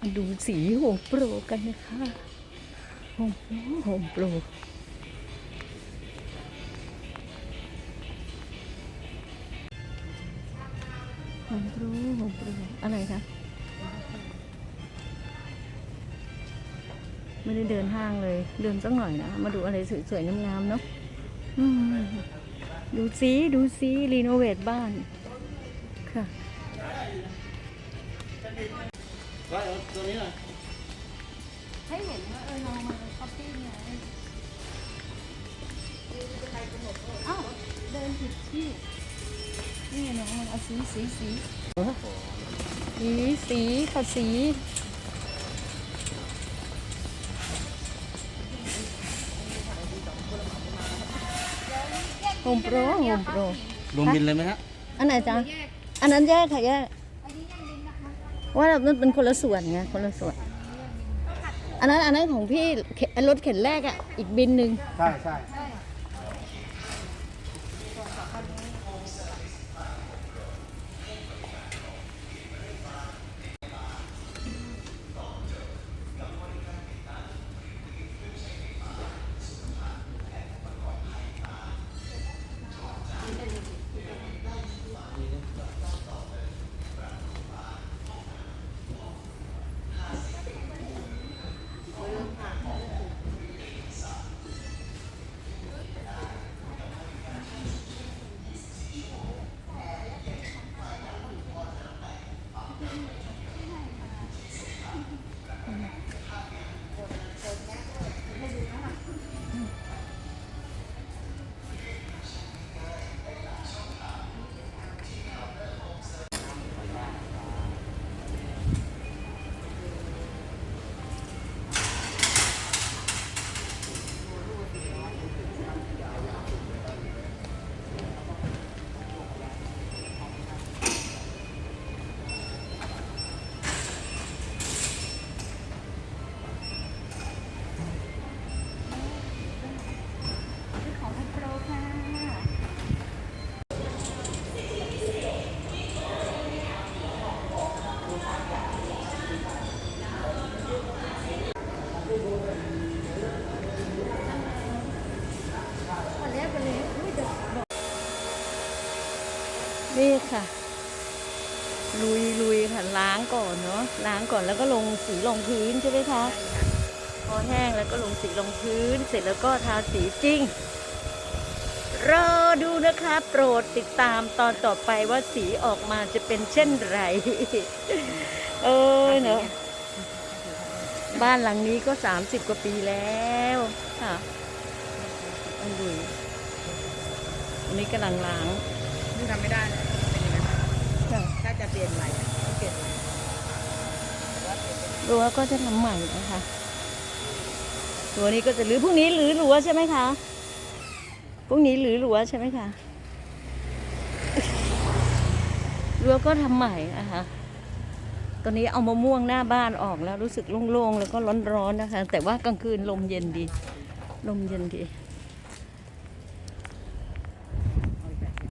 มาดูสีโฮมโปรกันนะคะโฮมโปรโฮมโปรโฮมโปรโฮมโปรอะไรคะไม่ได้เดินห้างเลย เดินสักหน่อยนะ มาดูอะไรสวยๆงามๆเนาะดูสีดูสีรีโนเวทบ้านค่ะ ว่าเอาตัวนี้หน่อยให้เห็นว่าเออเรามาช้อปปิ้งไงอ้าวเดินผิดที่ นี่น้องมันเอาสีสีสีสีสีค่ะสีโฮมโปรโฮมโปรรวมบินเลยไหมฮะ อันไหนจ๊ะ อันนั้นแยกค่ะแยก ว่ามันเป็นคนละส่วนไงคนละส่วน อันนั้นอันนั้นของพี่เขรถเข็นแรกอะ อีกบินหนึ่งใช่ใช่ นี่ค่ะ ลุยลุยค่ะล้างก่อนเนาะล้างก่อนแล้วก็ลงสีลงพื้นใช่ไหมคะพอแห้งแล้วก็ลงสีลงพื้น เสร็จแล้วก็ทาสีจริงรอดูนะคะโปรดติดตามตอนต่อไปว่าสีออกมาจะเป็นเช่นไร เออเนอะ บ้านหลังนี้ก็30กว่าปีแล้วค่ะอันดุยอันนี้กำลังล้างนี่ทำไม่ได้นะเป็นอย่างนั้นค่ะถ้าจะเปลี่ยนใหม่ก็เปลี่ยนใหม่รั้วก็จะทำใหม่นะคะรั้วนี้ก็จะรื้อพรุ่งนี้รื้อรั้วใช่ไหมคะพรุ่งนี้รื้อรั้วใช่ไหมคะรั้วก็ทำใหม่นะคะ ตอนนี้เอามะม่วงหน้าบ้านออกแล้วรู้สึกโล่งๆแล้วก็ร้อนๆนะคะ แต่ว่ากลางคืนลมเย็นดี ลมเย็นดี